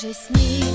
же сніг.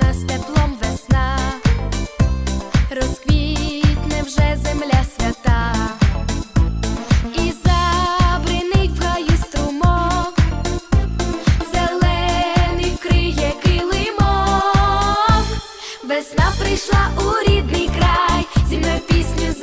нас теплом весна, розквітне вже земля свята, і забринить в струмок, зелений вкриє килимок, весна прийшла у рідний край, зі мною пісню.